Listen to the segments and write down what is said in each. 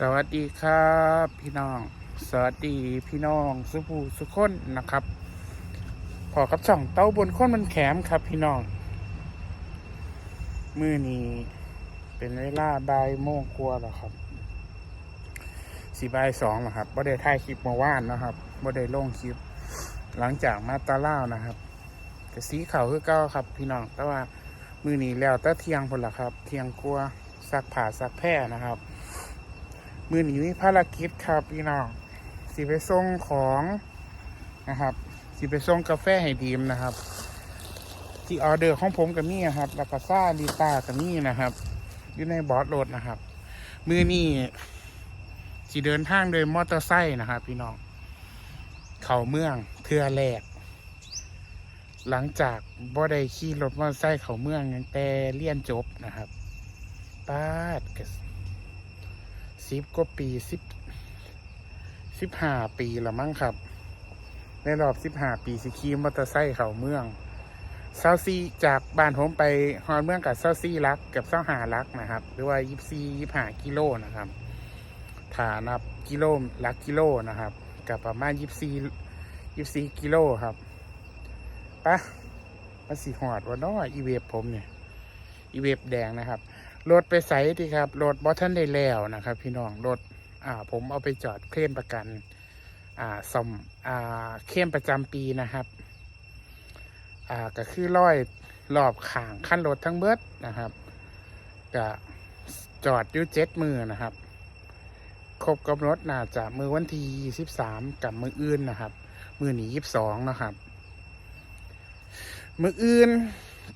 สวัสดีครับพี่น้อง สวัสดีพี่น้องสุภูสุขคนนะครับพอกับช่องเต้าบนค้นมันแขมครับพี่น้องมือนี้เป็นเวลาบ่ายโมงกว่าแล้วครับสี่บ่ายสองแล้วครับบ่ได้ถ่ายคลิปมาว่านนะครับบ่ได้ลงคลิป หลังจากมาตาเล่านะครับแต่สีเขาวคือเก้าครับ พี่น้องแต่ว่ามือนี้แล้วแต่เที่ยงพนละครับ เที่ยงกลัวาซักผ้าซักแพร่นะครับ มือหนีภารกิจครับพี่น้องสิไปส่งของนะครับสิไปส่งกาแฟให้ดีมนะครับ ที่ออเดอร์ของผมกับมี่ครับล้วก็ซ่าลีตากับมี่นะครับ อยู่ในบอสรถนะครับ มือนี่สิเดินทางโดยมอเตอร์ไซค์นะครับ พี่น้อง เขาเมืองเทือแรกหลังจากบ่ได้ขี่รถมอเตอร์ไซค์เขาเมืองแต่เรียนจบนะครับป้าดก สิบกว่าปีสิบสิบห้าปีละมั้งครับ ในรอบสิบห้าปีสิขี่มอเตอร์ไซค์เขาเมืองเซาซีจากบ้านผมไปฮอนเมืองกับเซาซีลักกับเซาหาลักนะครับ หรือว่ายิบซียิบห้ากิโลนะครับฐานับกิโลลักกิโลนะครับ กับประมาณยิบซียิบซีกิโลครับปะมาสีหอดว่าน้ออีเวฟผมเนี่ย อีเวฟแดงนะครับ รถไปใส่ดีครับรถบอทันได้แล้วนะครับ พี่น้องรถอ่าผมเอาไปจอดเคลมประกันอ่าสมอ่าเคลมประจำปีนะครับอ่าก็คือร้อยรอบข่างขั้นรถทั้งเบิดนะครับก็จอดอยู่เจ็ดมือนะครับ ครบกำหนดน่าจะมือวันที่ยี่สิบสามกับมืออื่นนะครับ มือหนียี่สิบสองนะครับ มืออื่น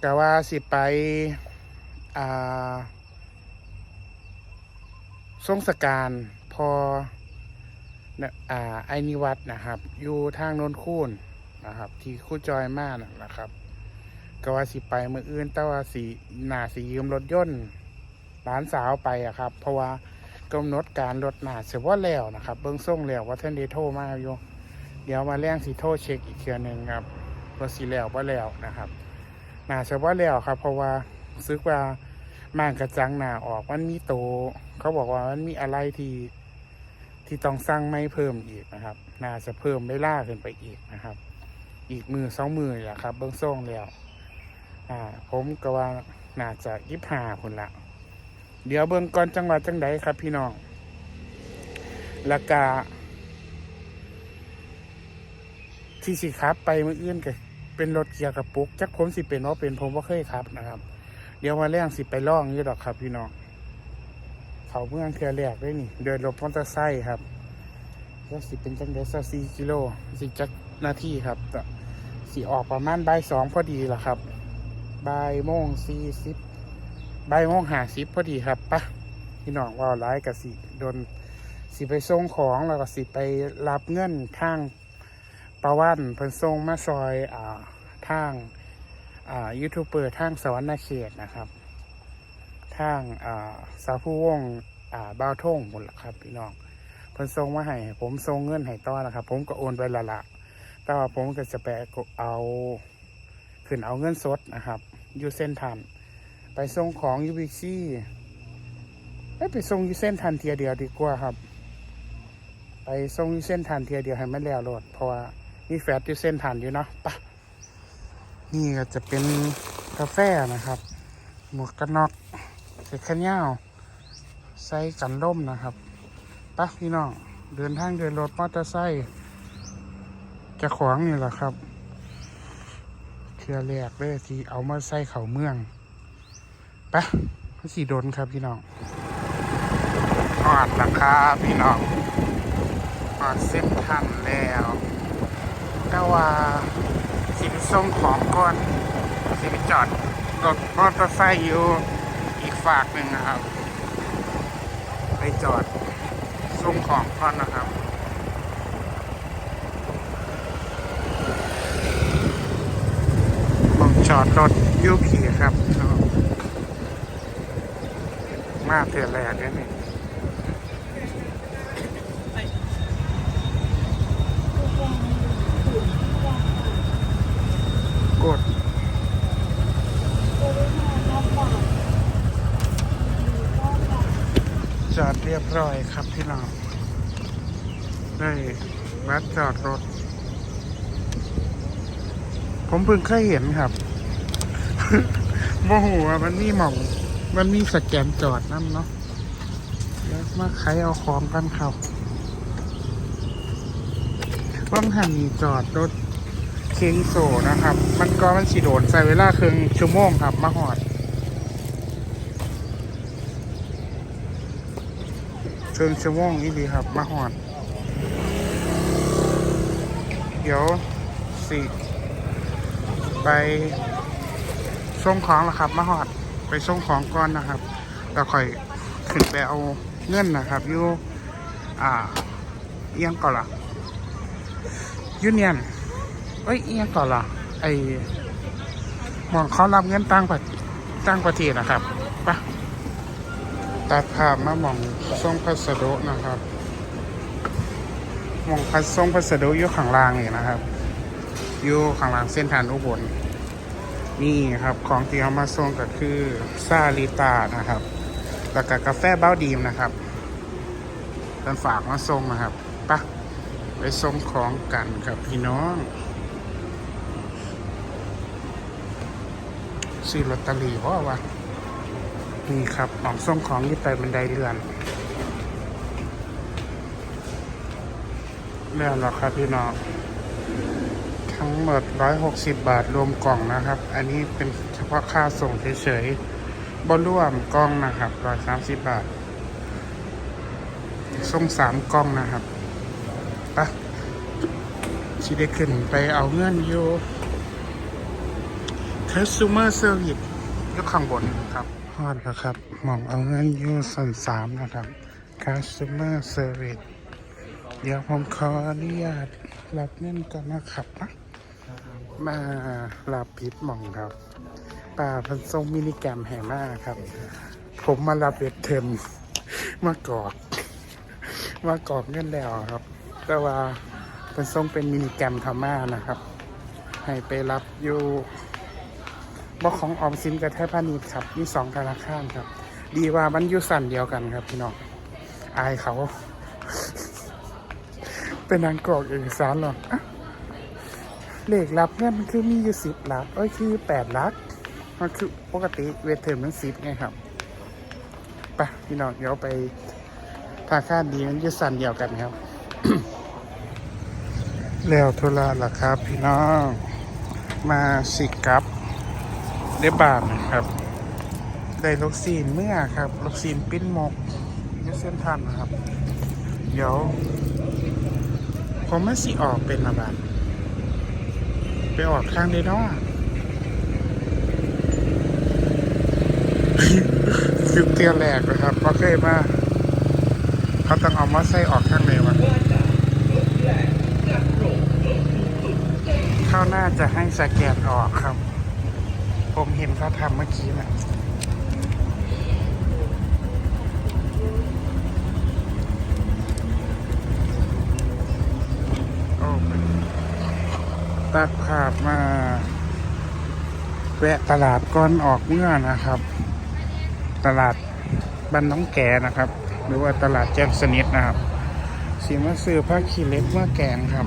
ก็ว่าสิไปอ่า ทรงสการพอนะอ่าไอนิวัตนะครับ อยู่ทางโนนคูนนะครับ ที่คู่จอยมากนะครับ ก็ว่าสิไปเมื่ออื่นแต่ว่าสีหนาสียืมรถยนต์หลานสาวไปอะครับ เพราะว่ากำหนดการรถหนาเสียว่าแล้วนะครับ เบิ้องส่งแล้วว่าท่านได้โทรมาอยู่เดี๋ยวมาแรงสีโทรเช็คอีกเทือหนึ่งครับว่าสีแล้วว่าแล้วนะครับหนาเสียว่าแล้วครับ เพราะว่าซึกว่า ม่านกระจังหนาออกมันมีโต เขาบอกว่ามันมีอะไรที่ที่ต้องสร้างไม่เพิ่มอีกนะครับ น่าจะเพิ่มเวลาขึ้นไปอีกนะครับ อีกมือสองมือแหละครับ เบื้องส่งแล้วอ่า ผมก็ว่าน่าจะยิบหาคนละ เดี๋ยวเบื้องก่อนจังหวัดจังใดครับ พี่น้องล้วก็ที่สิครับไปมืออื่นก็เป็นรถเกียร์กระปุกจักผมสิเป็นว่าเป็นผมว่าเคยครับนะครับ เดี๋ยวมาแรงสิไปล่องอยู่ดอกครับพี่น้องเขาเมืองเทือแรกได้นี่เดินรถมอเตอร์ไซค์ครับแล้วสิเป็นจังเดซสี่กิโลสิจักนาทีครับสิออกประมาณบ่ายสองพอดีล่ะครับบ่ายโมงสี่สิบบ่ายโมงห้าสิบพอดีครับปะพี่น้องว่าร้ายกับสิโดนสิไปส่งของแล้วก็สิไปรับเงินทางประวันเพิ่นส่งมาซอยอ่าทาง ยูทูบเบอร์ทางสวรรณเขตนะครับทางาสาวผู้วงาบ้าวท่งหมดละครับพี่น้องเพิ่นส่งมาให้ผมส่งเงินให้ต่อนะครับ ผมก็โอนไปละละแต่ว่าผมก็จะไปเอาขึ้นเอาเงินสดนะครับอยูเส้นทัน ไปส่งของยูบิซี่ไปส่งยูเส้นทันเทียเดียวดีกว่าครับ ไปส่งยูเส้นทันเทียเดียวให้มันแล้วโหลดเพราะว่ามีแฟตยูเส้นทันอยู่เนาะไปะ นี่ก็จะเป็นกาแฟนะครับ หมวกกันน็อกเสกขันยาวใส่กันล่มนะครับปะพี่น้องเดินทางเดินรถมอเตอร์ไซค์จะขวางนี่แหละครับเทือแรกเลยที่เอามาใส่เข่าเมืองปะสีโดนครับพี่น้องหอดราคาพี่น้องหอดเส้นทันแล้วแต่ว่า สิไปส่งของก่อนสิไปจอดรถมอเตอร์ไซค์อยู่อีกฝากหนึ่งนะครับ ไปจอดส่งของก่อนนะครับมองจอดรถยูผีครับ มาเถื่อนแหลกเนี่ยนี่กด จ อดเรียบร้อยครับพี่น้องได้วัดจอดรถ ผมเพิ่งเคยเห็นครับโมโหมันมีหม่อง มันมีสแกนจอดนั่นเนาะเดี๋ยวมาใครเอาของกันครับว่างหันจอดรถเคิงโซนะครับ มันก็มันสีโดนใส่เวลาครึ่งชั่วโมงครับ มาหอด ครึ่งชั่วโมงนี่ดีครับ มาหอด เดี๋ยวสี่ไปส่งของล้วครับ มาหอด ไปส่งของก่อนนะครับแล้วค่อยขึ้นไปเอาเงินนะครับอยู่อ่าเอียงก่อนละยูเนียนเอ้ยเอียงก่อนละไอหมองเขารับเงินตั้งประตั้งประเทศนะครับไปะ ตัดภาพมาหมองส่งพัสดุนะครับหมองพัสส่งพัสดุอยู่ข้างล่างนี่นะครับอยู่ข้างล่างเส้นทางอุบลนี่ครับของที่เอามาส่งก็คือซาลิตานะครับแล้วก็กาแฟเบ้าดีมนะครับเป็นฝากมาส่งนะครับปะไปส่งของกันครับพี่น้องซื้อลอตเตอรี่เพราะว่า นี่ครับออกส่งของที่ไปบันไดเลื่อนแล้วหรอครับพี่น้องทั้งหมด 160 บาทรวมกล่องนะครับ อันนี้เป็นเฉพาะค่าส่งเฉยๆบนรวมกล่องนะครับ 130 บาท ส่งสามกล่องนะครับปะที่ได้ขึ้นไปเอาเงินอยู่ Customer Service ยู่ข้างบนครับ อดแล้วครับ หมองเอาเงินยู่สันสามนะครับ Customer Service เดี๋ยวผมขออนุญาตรับเงินก่อนนะครับนะมาลาปิดหมองครับป่าพันทรงมินิแกรมแห่งหน้าครับ ผมมารับเวทเทมมากอกมากอกเงินแล้วครับ แต่ว่าเป็นทรงเป็นมินิแกรมธรรมานะครับ ให้ไปรับอยู่ บอของออมสินกับไทยพาณิชย์ครับมีสองธนาคารครับ ดีว่ามันอยู่สั่นเดียวกันครับพี่น้องอายเขา เป็นนางกรอกเอกสารหรอกอเลขรับเนี่ยมันคือมีอยู่สิบหลักเอ้ยคือแปดหลักมันคือปกติเวทเทอมมันสิบไงครับไปพี่น้องเดี๋ยวไปทางข้านดีมันจะสั่นเดียวกันครับ แล้วโทระล่ะครับ พี่น้องมาสิกับ ได้บาทนะครับ ได้ลูกซีนเมื่อครับลูกซีนปิ้นหมกยูเส้นทันนะครับ เดี๋ยวผมไม่สิออกเป็นระบาดไปออกทางเดนอคือเตียแหลกนะครับเพราะเคยมาเขาต้องเอามาใส่ออกทางไหนวะเข้าหน้าจะให้สแกนออกครับ ผมเห็นเขาทำเมื่อกี้นะโอ้ตัดภาพมา แวะตลาดก้อนออกเมื่อนะครับ ตลาดบ้านน้องแกนะครับ หรือว่าตลาดแจ้งสนิทนะครับสีมาซื้อผ้าขี้เล็กเมื่อแกงครับ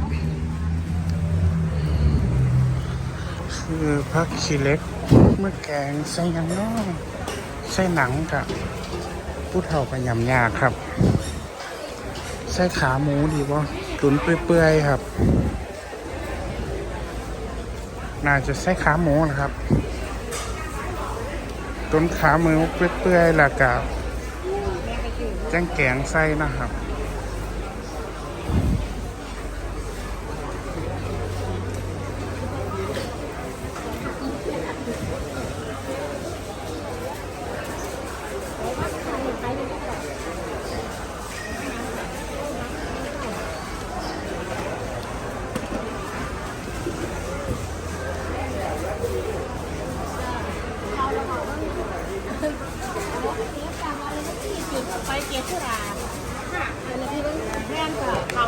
คือผ้าขี้เล็ก มื่อแกงใส่ยังน้อใส่หนังกับผู้เฒ่าไปยำยาครับ ใส่ขาหมูดีบ่ตุนเปื่อยๆครับ น่าจะใส่ขาหมูนะครับต้นขาหมือเปื่อยๆแล้วกับแจ้งแกงไส้นะครับ ไป เกียร์ชุราค่ะเดี๋ยวพี่เพิ่งแม่นกับเขา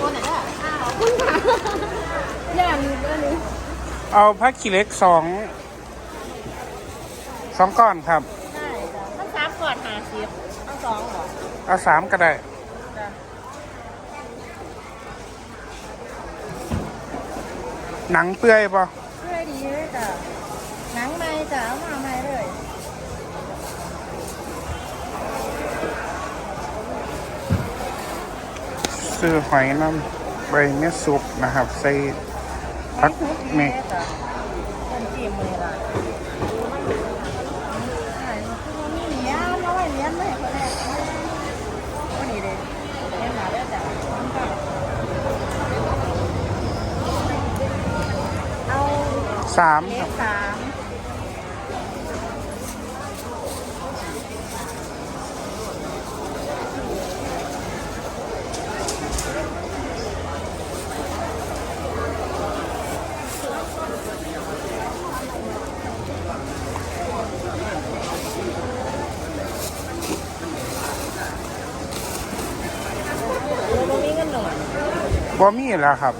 คนไหนอะอ้าวคุณค่ะอย่างนี้ก็นี้เอาผ้าขี้เหล็กสองสองก้อนครับ ใช่จ้ะมันสามก่อนหาสิบเอาสสองเหรอเอาสามก็ได้ จ้ะหนังเปื่อยป่ะเพื่อดีเลยจ้ะหนังไม่จ้ะเอามาไม่เลย ซื้อหอยน้ำใบเม็ดสุกนะครับใส่พักเมกจ้ะต้มจิ้มมือละใช่มันมีเหรียญเอาไว้เหรียญไม่คนแรกก็นี่เลยเหรียญหนาได้จ้ะเอา สาม เล ครั ข บ สาม เรามีเงินหน่อย บ่มีแล้วครับ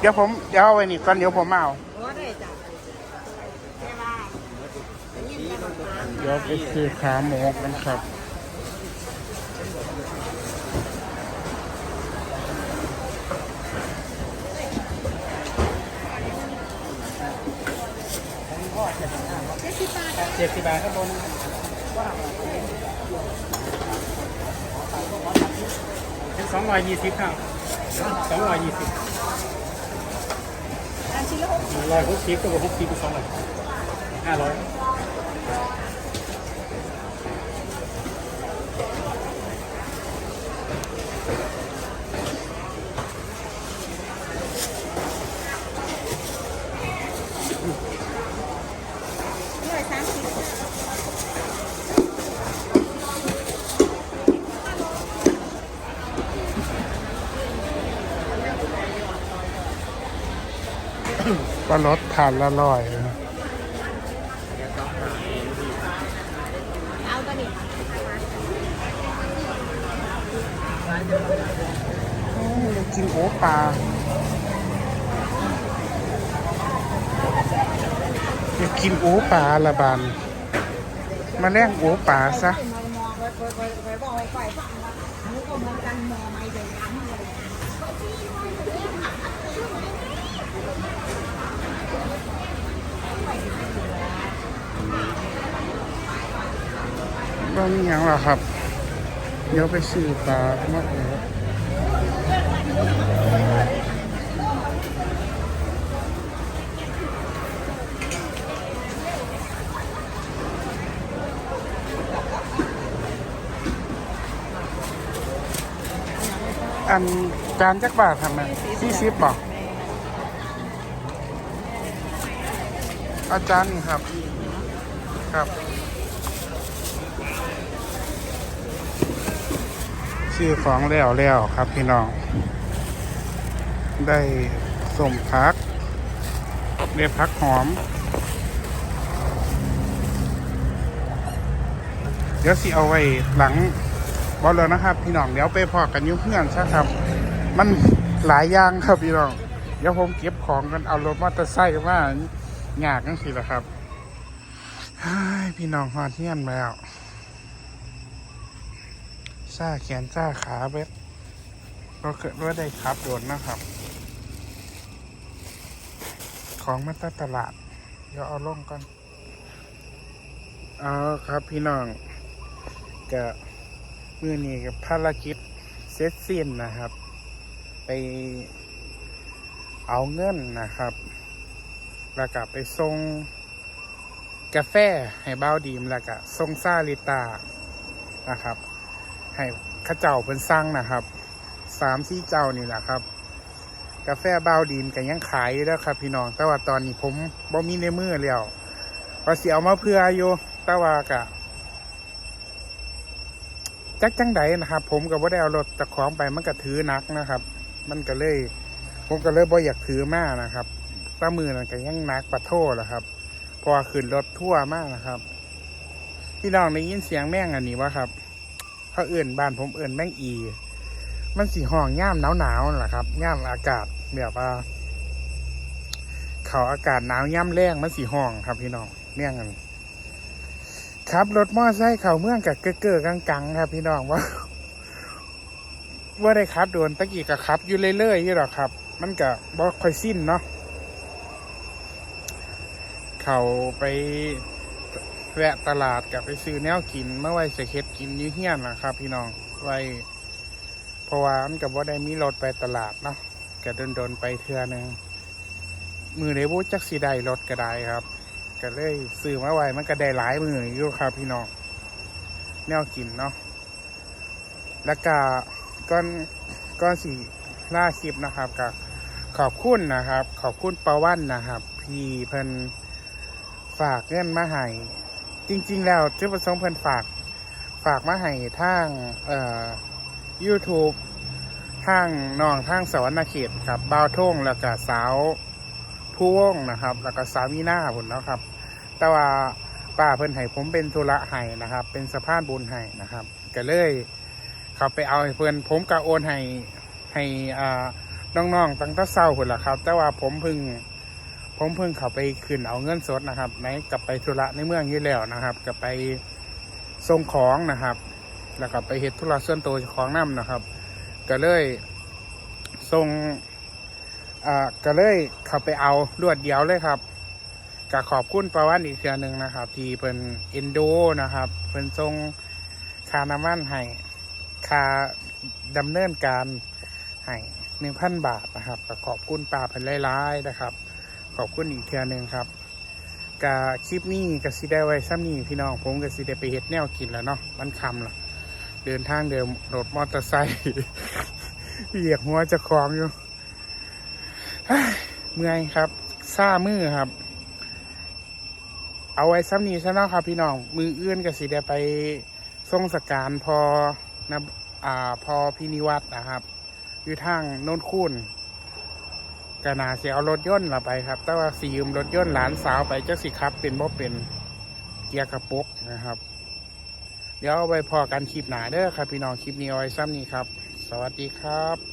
เดี๋ยวผมเดี๋ยวเอาไว้นี่ก่อนเดี๋ยวผมมาเอา เดี๋ยวไปซื้อขาหมูกันครับ เจ็ดสิบบาทครับบนเป็นสองร้อยยี่สิบครับ สองร้อยยี่สิบอันชิ้นละหกร้อยหกสิบก็บวกหกสิบเป็นสองร้อยห้าร้อย ก็ลดทานละร้อยนะเอาตัวนี้โอ้ยอยากินโอ้ปลาอยากกินโอ้ปลาละบานมาแล่งโอ้ปลาซะ มองมองไปไปไปไป บอกไปฟังว่านยังหรอครับ เดี๋ยวไปซื้อปลามาโอ้อันจานจักบาททำไมสี่สิบบอก อาจารย์นี่ครับ ครับซื้อของแล้วแล้วครับพี่น้อง ได้สมพัก ได้พักหอม เดี๋ยวสิเอาไว้หลังบอลแล้วนะครับ พี่น้องเดี๋ยวไปพอกันยุ่งเพื่อนซะครับ มันหลายอย่างครับพี่น้อง เดี๋ยวผมเก็บของกันเอารถมอเตอร์ไซค์มา ยากนั่นสิละครับพี่น้องหอดเที่ยนแล้วซ่าแขนซ่าขาเบ็ดเราเกิดว่าได้ครับโดนนะครับ ของมาตาตลาด เดี๋ยวเอาลงก่อนเอาครับ พี่น้องกับมือนี้กับภารกิจเสร็จสิ้นนะครับ ไปเอาเงินนะครับ แล้วก็ไปส่งกาแฟให้บ้าวดีมแล้วก็ส่งซาลิตานะครับ ให้ข้าเจ้าเพิ่นสร้างนะครับสามสี่เจ้านี่แหละครับ กาแฟบ้าวดีมก็ยังขายอยู่แล้วครับ พี่น้องแต่ว่าตอนนี้ผมบ่มีในมือแล้วว่าสิเอามาเพื่ออยู่แต่ว่ากะจักจังใดนะครับ ผมก็บ่ได้เอารถตะของไปมันก็ถือนักนะครับ มันก็เลย ผมก็เลยบ่อยากถือมากนะครับ ตามือนั่นก็ยังนักปะโทษแหละครับเพอขึ้นรถทั่วมากนะครับ พี่น้องได้ยินเสียงแม่งอันนี้วะครับเขาเอื่นบ้านผมเอื่นแม่งอี มันสีห้องย่ามหนาวหนาวๆนั่นแหละครับย่ามอากาศแบบว่าเขาอากาศหนาวย่ามแรงมันสีห้องครับ พี่น้องแม่งกันครับรถมอไซค์เขาเมืองกับเก้อเกอกังกังๆครับ พี่น้องว่าว่าได้ครับโดนตะกี้กับครับ อยู่เรื่อยๆอยู่หรอครับ มันก็บ่ค่อยสิ้นเนาะ เขาไปแวะตลาดกับไปซื้อแนวกินเมื่อไว้ใส่เฮ็ดกินยื้อเฮียนนะครับ พี่น้องไว้เพราะว่ามันกับว่าได้มีรถไปตลาดเนาะก็โดนๆไปเทื่อหนึงมือในบูจักสีได้รถก็ได้ครับ ก็เลยซื้อมาไว้มันก็ได้หลายมืออยู่ครับ พี่น้องแนวกินเนาะแล้วก็ก้อนก้อนสีล่าคลิปนะครับก็ขอบคุณนะครับ ขอบคุณปาวันนะครับ พี่เพิ่น ฝากเงินมาให้จริง ๆ แล้วจุดประสงค์เพิ่นฝากฝากมาให้ทางเอ่อ YouTube ทางน้องทางสวรรณเขตครับบ่าวท่งแล้วก็สาวผู้วงนะครับ แล้วก็สามีหน้าพุ่นเนาะครับ แต่ว่าป้าเพิ่นให้ผมเป็นธุระให้นะครับ เป็นสะพานบุญให้นะครับก็เลยเขาไปเอาให้เพิ่นผมก็โอนให้ให้อ่าน้องๆตั้งแต่เศร้าพุ่นละครับ แต่ว่าผมเพิ่ง ผมเพิ่งเขาไปขึ้นเอาเงินสดนะครับในกลับไปธุระในเมืองอยู่แล้วนะครับกลับไปส่งของนะครับ แล้วก็ไปเฮ็ดธุระส่วนตัวของน้ำนะครับ ก็เลยส่งอ่าก็เลยเขาไปเอารวดเดียวเลยครับก็ขอบคุณประวันอีกเทือหนึ่งนะครับ ที่เพิ่นเอ็นดูนะครับเพิ่นส่งคาน้ำมันให้คาดำเนินการให้หนึ่งพันบาทนะครับก็ขอบคุณป้าเพิ่นหลายๆนะครับ ขอบคุณอีกเทือหนึ่งครับกาคลิปนี้ก็สิได้ไว้ซ้ำนี้พี่น้องผมก็สิได้ไปเฮ็ดแนวกินแล้วเนาะมันคำล้วเดินทางเดิมรถมอเตอร์ไซค์เหยียกหัวจะคลองอยู่เมื่อยครับซ่ามือครับ เอาไว้ซ้ำนี้ซะเนาะครับ พี่น้องมืออื่นก็สิได้ไปทรงสการพอนะอ่าพอพินิวัตนะครับ อยู่ทางโน้นคูน กนาเสียเอารถยนต์ละไปครับ แต่ว่าสียืมรถยนต์หลานสาวไปจักสิครับ เป็นบ่เป็นเกียร์กระปุกนะครับ เดี๋ยวเอาไปพอกันคลิปหนาเด้อครับ พี่น้องคลิปนี้เอาไว้ซ้ำนี้ครับ สวัสดีครับ